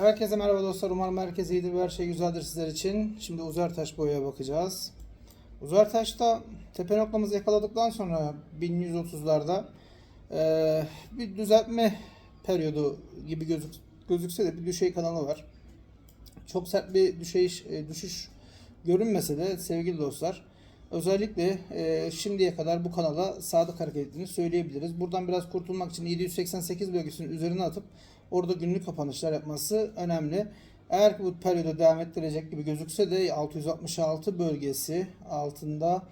Herkese merhaba dostlar. Umarım herkes iyidir ve her şey güzeldir sizler için. Şimdi Uzartaş boyaya bakacağız. Uzartaş'ta tepe noktamızı yakaladıktan sonra 1130'larda eee, bir düzeltme periyodu gibi gözük, gözükse de bir düşey kanalı var. Çok sert bir düşeş, e, düşüş görünmese de sevgili dostlar özellikle e, şimdiye kadar bu kanala sadık hareket ettiğini söyleyebiliriz. Buradan biraz kurtulmak için 788 bölgesinin üzerine atıp orada günlük kapanışlar yapması önemli. Eğer ki bu periyodu devam ettirecek gibi gözükse de 666 bölgesi altında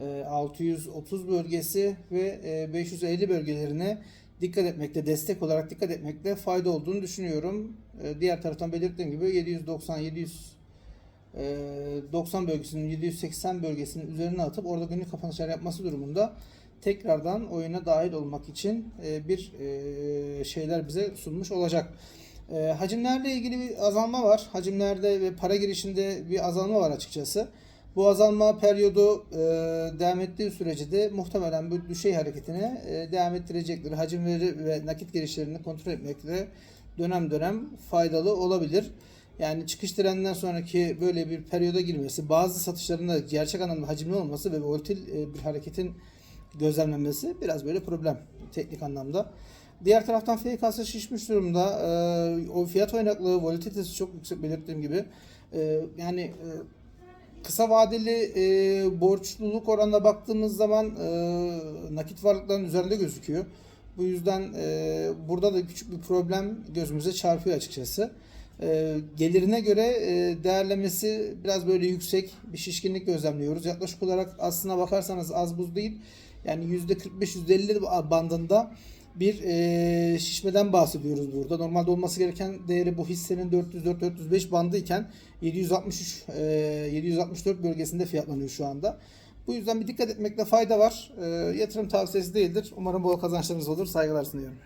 e, 630 bölgesi ve e, 550 bölgelerine dikkat etmekte, destek olarak dikkat etmekte fayda olduğunu düşünüyorum. E, Diğer taraftan belirttiğim gibi 790 700 e, 90 bölgesinin 780 bölgesinin üzerine atıp orada günlük kapanışlar yapması durumunda tekrardan oyuna dahil olmak için e, bir e, şeyler bize sunmuş olacak. E, Hacimlerle ilgili bir azalma var. Hacimlerde ve para girişinde bir azalma var açıkçası. Bu azalma periyodu devam ettiği sürece de muhtemelen bu düşey hareketine devam ettirecektir. Hacimleri ve nakit girişlerini kontrol etmekte dönem dönem faydalı olabilir. Yani çıkış treninden sonraki böyle bir periyoda girmesi, bazı satışlarında gerçek anlamda hacimli olması ve volatil e, bir hareketin gözlemlenmesi biraz böyle problem teknik anlamda. Diğer taraftan FK'sı şişmiş durumda. E, o fiyat oynaklığı, volatilitesi çok yüksek belirttiğim gibi. E, yani kısa vadeli borçluluk oranına baktığımız zaman nakit varlıkların üzerinde gözüküyor. Bu yüzden burada da küçük bir problem gözümüze çarpıyor açıkçası. E, gelirine göre e, değerlemesi biraz böyle yüksek bir şişkinlik gözlemliyoruz. Yaklaşık olarak aslına bakarsanız az buz değil. Yani %45-%50 bandında bir e, şişmeden bahsediyoruz burada. Normalde olması gereken değeri bu hissenin 404-405 bandı iken 763 e, 764 bölgesinde fiyatlanıyor şu anda. Bu yüzden bir dikkat etmekte fayda var. Yatırım tavsiyesi değildir. Umarım bol kazançlarınız olur. Saygılar sunuyorum.